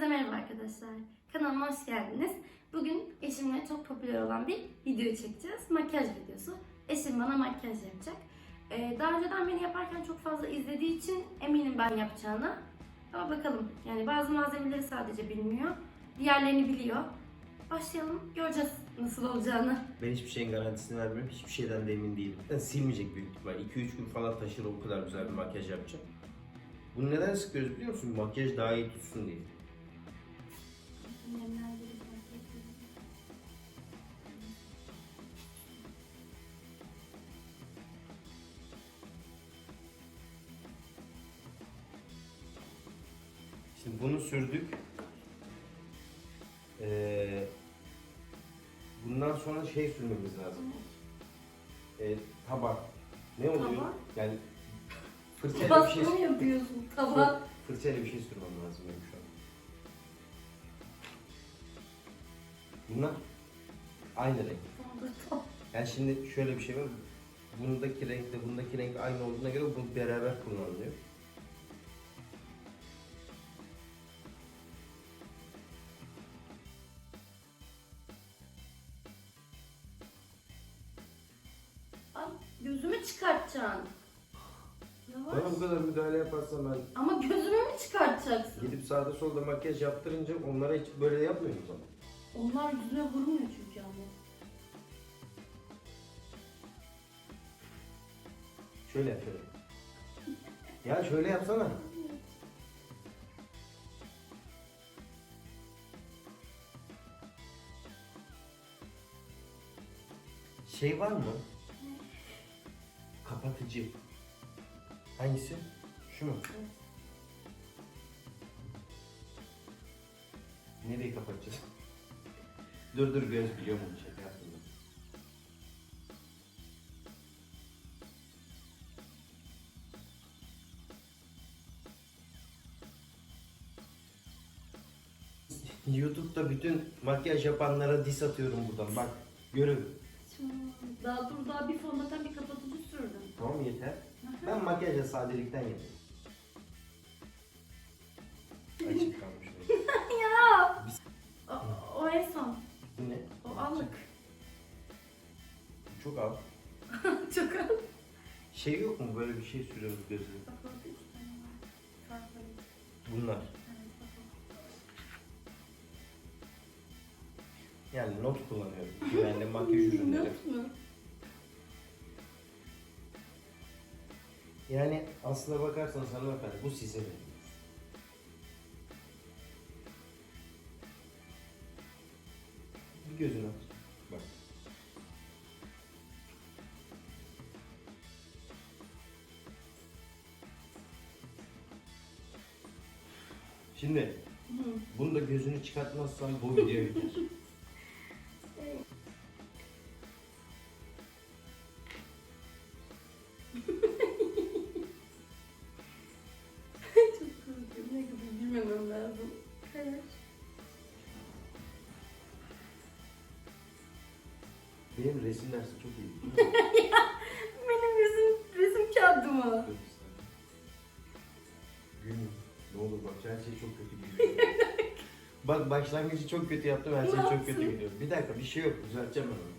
Herkese merhaba arkadaşlar. Kanalıma hoş geldiniz. Bugün eşimle çok popüler olan bir video çekeceğiz. Makyaj videosu. Eşim bana makyaj yapacak. Ee, daha önceden beni yaparken çok fazla izlediği için eminim ben yapacağını. Ama bakalım. Yani bazı malzemeleri sadece bilmiyor. Diğerlerini biliyor. Başlayalım. Göreceğiz nasıl olacağını. Ben hiçbir şeyin garantisini vermiyorum. Hiçbir şeyden de emin değilim. Ben silmeyecek büyük ihtimal. 2-3 gün falan taşır o kadar güzel bir makyaj yapacağım. Bunu neden sıkıyoruz biliyor musun? Makyaj daha iyi tutsun diye. Şimdi bunu sürdük. Ee, bundan sonra şey sürmemiz lazım. Ee, tabak. Ne oluyor? Tabak? Yani fırçayla bir şey, Basma yapıyorsun? Tava. fırçayla bir şey sürmem lazım benim şu an. Bunlar aynı renk. Yani şimdi şöyle bir şey var. Bundaki renkle bundaki renk aynı olduğuna göre bu beraber kullanılıyor. Ay gözümü çıkartacaksın. Bana Yavaş. bu kadar müdahale yaparsan ben Ama gözümü mü çıkartacaksın? gidip sağda solda makyaj yaptırınca onlara hiç böyle yapmıyorum zaman. Onlar yüzüne vurmuyor çünkü ama. Şöyle yap şöyle. Ya şöyle yapsana. Şey var mı? Kapatıcı. Hangisi? Şu mu? Nereyi kapatacağız? Dur dur göz biliyorum bunu şaka yaptım. YouTube'da bütün makyaj yapanlara diss atıyorum buradan. Bak görün. Daha dur daha bir fondöten bir kapatıcı sürdüm. Tamam yeter. Ben makyajla sadelikten yapıyorum. Açık kalmış. bu. ya! O, o en son. Ne? O allık. Çok al. Çok az. Şey yok mu böyle bir şey sürüyoruz gözüne? Bunlar. Yani not kullanıyorum. Güvenli makyaj ürünleri. Not mu? Yani aslına bakarsan hanımefendi bu size verilmiş. Gözünü. Bak. Şimdi Hı. bunu da gözünü çıkartmazsan bu video biter. Çok korkuyorum. Ne kadar bilmemem lazım. Evet. Benim resim dersi çok iyi. Benim resim, resim kağıdı mı? Gülme. Ne olur bak her şey çok kötü gidiyor. bak başlangıcı çok kötü yaptım her şey çok kötü gidiyor. Bir dakika bir şey yok düzelteceğim ben onu.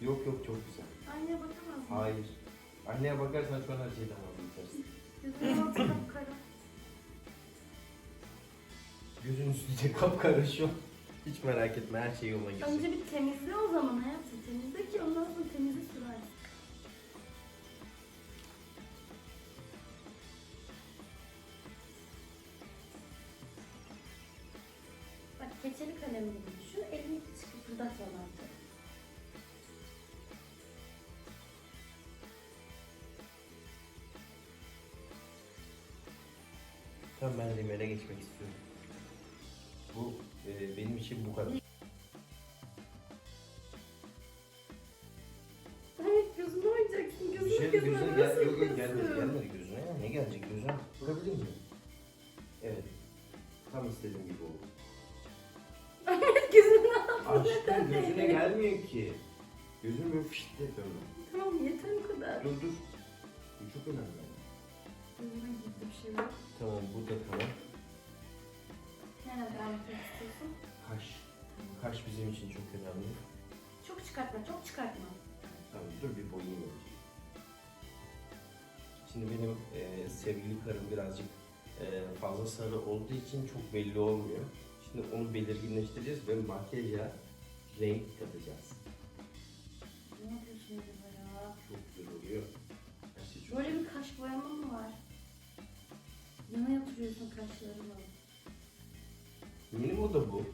Yok yok çok güzel. Anneye bakamaz mısın? Hayır. Anneye bakarsan şu an her şeyden vazgeçersin. Yüzünün altı kapkara. Gözün üstünde kapkara şu an. Hiç merak etme her şey yoluna girsin. Önce bir temizle o zaman hayatım. Temizle ki ondan sonra temizi sürersin. Bak keçeli kalem gibi düşün. Elini hiç kıpırdatmadan tut. Tamam ben rimele geçmek istiyorum. Bu e, benim için bu kadar. Hayır gözünü oynayacaksın. Bir şey gözüne Gözüme gözüne nasıl gel, yok yok gelmedi gelmedi gözüne ya. Ne gelecek gözüne? Vurabilir miyim? Evet. Tam istediğim gibi oldu. Ahmet gözüne ne yaptın? Aşkım gözüne gelmiyor ki. Gözüm böyle fışt yapıyorum. Tamam yeter bu kadar. Dur dur. Bu çok önemli. Bir şey yok. Tamam bu da tamam. Nerede devam etmek istiyorsun? Kaş. Kaş bizim için çok önemli. Çok çıkartma, çok çıkartma. Tamam dur bir boyayayım önce. Şimdi benim e, sevgili karım birazcık e, fazla sarı olduğu için çok belli olmuyor. Şimdi onu belirginleştireceğiz ve makyaja renk katacağız. Ne yapıyorsun acaba ya? Çok güzel oluyor. Her şey çok Böyle bir kaş boyama mı var? Yana yatırıyorsun kaşlarını. Yeni moda bu.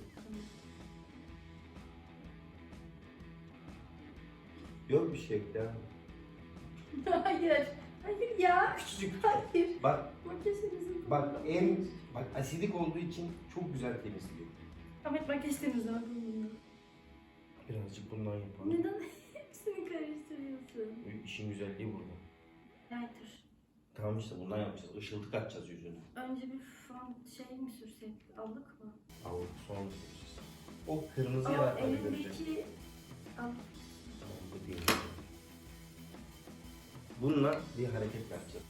Yok bir şey ya. Hayır. Hayır ya. Küçücük. Hayır. Bak Makyajınızı bak en bak asidik olduğu için çok güzel temizliyor. Ahmet makyaj temizleme bilmiyor. Birazcık bundan yapalım. Neden hepsini karıştırıyorsun? İşin güzelliği burada. Lighter. Tamam işte bundan yapacağız. Işıltık atacağız yüzüne. Önce bir fan şey mi sürsek? Aldık mı? Avuk sonra süreceğiz. O kırmızı Aa, yanakları göreceğim. elindeki... Al. Tamam bu değil. Bununla bir hareket yapacağız.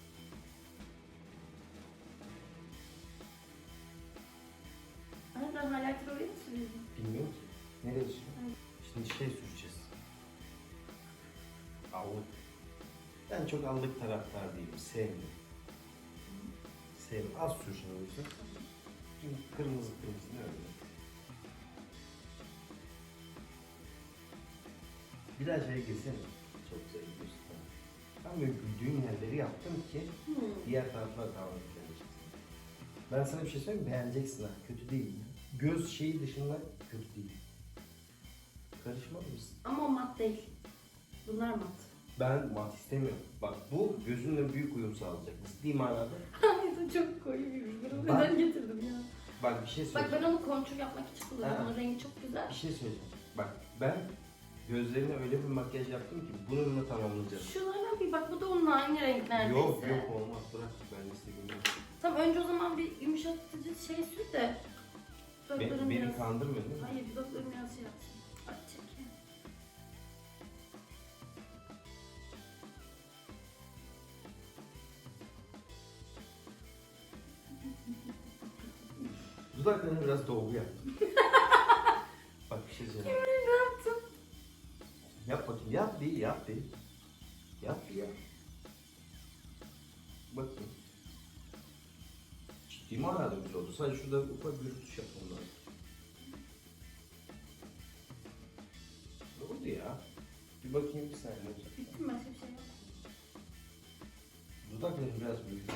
Ahmet ben highlighter oraya mı sürüyorum? Bilmiyorum ki. Nereye sürüyor? Şimdi şey süreceğiz. Avuk. Ben çok allık taraftar değilim. Sevmiyorum. Sevmiyorum. Az sür yüzden. Çünkü kırmızı kırmızı ne öyle. Bir daha şeye girsene. Çok güzel gidiyorsun. Ben böyle güldüğüm yerleri yaptım ki Hmm. diğer taraflar daha beğeneceksin. Ben sana bir şey söyleyeyim mi? Beğeneceksin ha. Kötü değil. Göz şeyi dışında kötü değil. Karışmaz mısın? Ama o mat değil. Bunlar mat. Ben mat istemiyorum. Bak bu gözünle büyük uyum sağlayacak. Ciddi manada. O çok koyu bir ürün. Bak. Neden getirdim ya? Bak bir şey Bak söyleyeceğim. ben onu kontrol yapmak için kullanıyorum. Ha. Onun rengi çok güzel. Bir şey söyleyeceğim. Bak ben gözlerine öyle bir makyaj yaptım ki bununla tamamlayacağım. Şunlara bir bak bu da onunla aynı renk neredeyse. Yok yok olmaz bırak. Ben istediğim gibi. Tamam önce o zaman bir yumuşatıcı şey sür de. Be, Dudaklarım beni biraz... kandırmıyorsun değil mi? Hayır dudaklarım biraz şey yapsın. Dudaklarını biraz dolgu yaptım. Bak bir şey söyleyeyim. Ne yaptın? Yap bakayım. Yap bir, yap bir. Yap bir yap. Bakayım. Ciddi manada güzel oldu. Sadece şurada ufak bir rütuş yapmam lazım. Ne oldu ya? Bir bakayım bir saniye. Bitti mi? Başka bir şey yok. Dudaklarım biraz büyük.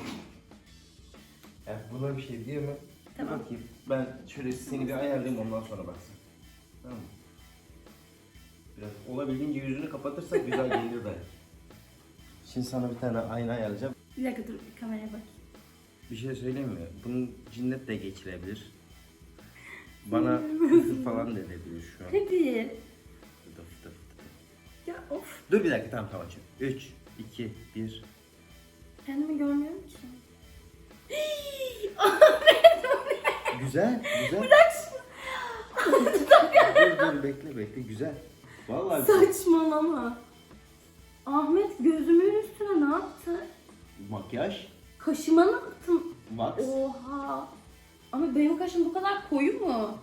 Yani buna bir şey diyemem. Tamam. Bakayım. Ben şöyle seni bir ayarlayayım ondan sonra baksın. Tamam mı? Biraz olabildiğince yüzünü kapatırsak güzel gelir de. Şimdi sana bir tane ayna ayarlayacağım. Bir dakika dur bir kameraya bak. Bir şey söyleyeyim mi? Bunun cinnet de geçirebilir. Bana küfür falan da edebilir şu an. Hadi. Fıtı fıtı fıtı. Ya of. Dur bir dakika tamam tamam. 3, 2, 1. Kendimi görmüyorum ki. Güzel, güzel. Bırak şunu. dur dur bekle bekle güzel. Vallahi güzel. Saçmalama. Ahmet gözümün üstüne ne yaptı? Makyaj, Kaşıma ne yaptın? wax, Oha. Ama benim kaşım bu kadar koyu mu?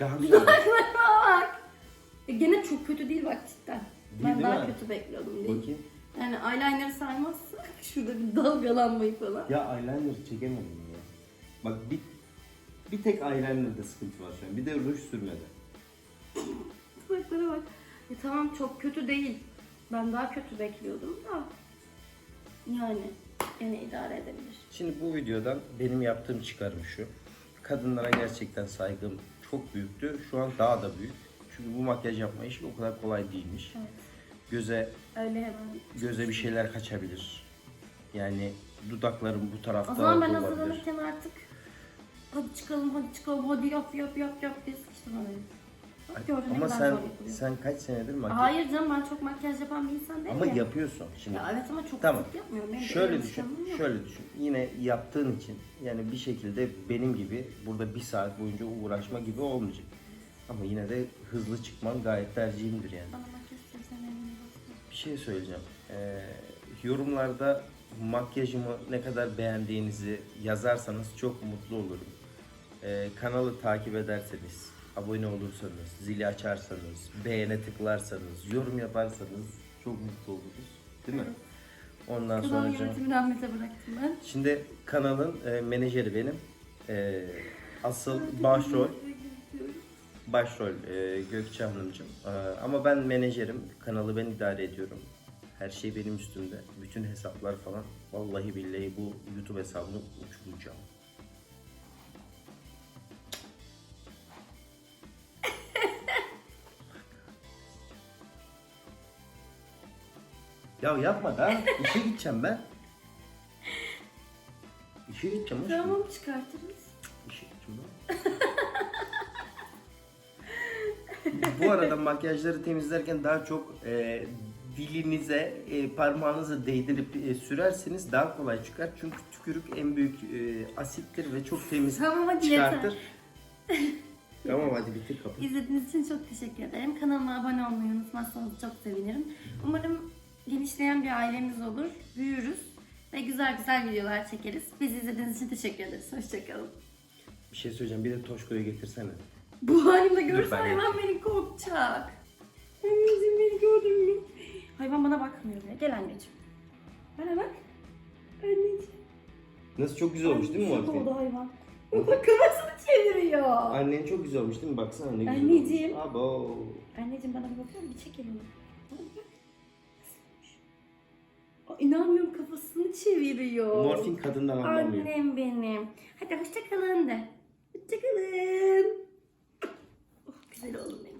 daha güzel. Bak. E gene çok kötü değil bak cidden. Değil, ben değil daha mi? kötü bekliyordum değil. Bakayım. Yani eyeliner'ı saymazsa şurada bir dalgalanmayı falan. Ya eyeliner çekemedim ya. Bak bir bir tek eyeliner'da sıkıntı var şu an. Bir de ruj sürmedi. Dudaklara bak. E tamam çok kötü değil. Ben daha kötü bekliyordum da. Yani yine idare edebilir. Şimdi bu videodan benim yaptığım çıkarım şu. Kadınlara gerçekten saygım çok büyüktü. Şu an daha da büyük. Çünkü bu makyaj yapma işi o kadar kolay değilmiş. Evet. Göze Öyle hemen. göze bir şeyler kaçabilir. Yani dudaklarım bu tarafta O zaman ben olabilir. hazırlanırken artık hadi çıkalım hadi çıkalım hadi yap yap yap yap diye sıkıştım oraya. Bak gördün ne Ama kadar sen zor yapılıyor. sen kaç senedir makyaj? Hayır canım ben çok makyaj yapan bir insan değilim. Ama yapıyorsun şimdi. Ya evet ama çok Tamam. sık yapmıyorum. Benim de Şöyle öyle düşün, alışkanlığım yok. şöyle düşün. Yine yaptığın için yani bir şekilde benim gibi burada bir saat boyunca uğraşma gibi olmayacak. Ama yine de hızlı çıkman gayet tercihimdir yani. Bana makyaj sürsen elini bastır. Bir şey söyleyeceğim. Ee, yorumlarda makyajımı ne kadar beğendiğinizi yazarsanız çok mutlu olurum. Ee, kanalı takip ederseniz, abone olursanız, zili açarsanız, beğene tıklarsanız, yorum yaparsanız çok mutlu oluruz. Değil mi? Ondan Kanal sonra yönetimini Ahmet'e bıraktım ben. Şimdi kanalın e, menajeri benim. E, asıl başrol başrol e, Gökçe Hanımcığım. E, ama ben menajerim. Kanalı ben idare ediyorum. Her şey benim üstümde. Bütün hesaplar falan. Vallahi billahi bu YouTube hesabını uçuracağım. Ya yapma da. İşe gideceğim ben. İşe gideceğim. aşkım. Tamam çıkartırız. İşe gideceğim ben. Bu arada makyajları temizlerken daha çok e, dilinize, e, parmağınızı değdirip e, sürerseniz daha kolay çıkar. Çünkü tükürük en büyük e, asittir ve çok temiz Tamam hadi çıkartır. tamam hadi bitir kapıyı. İzlediğiniz için çok teşekkür ederim. Kanalıma abone olmayı unutmazsanız çok sevinirim. Genişleyen bir ailemiz olur, büyürüz ve güzel güzel videolar çekeriz. Bizi izlediğiniz için teşekkür ederiz. Hoşçakalın. Bir şey söyleyeceğim. Bir de Toşko'yu getirsene. Bu halimde görürse ben hayvan beni korkacak. Anneciğim beni gördün mü? Hayvan bana bakmıyor bile. Gel anneciğim. Bana bak. Anneciğim. Nasıl çok güzel olmuş değil mi Şok oldu hayvan. Kafasını çeviriyor. Annen çok güzel olmuş değil mi? Baksana ne güzel Anneciğim. olmuş. Abo. Anneciğim bana bir bakar mısın? Bir çek elini. İnanmıyorum kafasını çeviriyor. Morfin kadından anlamıyor. Annem benim. Hadi hoşça kalın de. Hoşça kalın. Oh, güzel oğlum benim.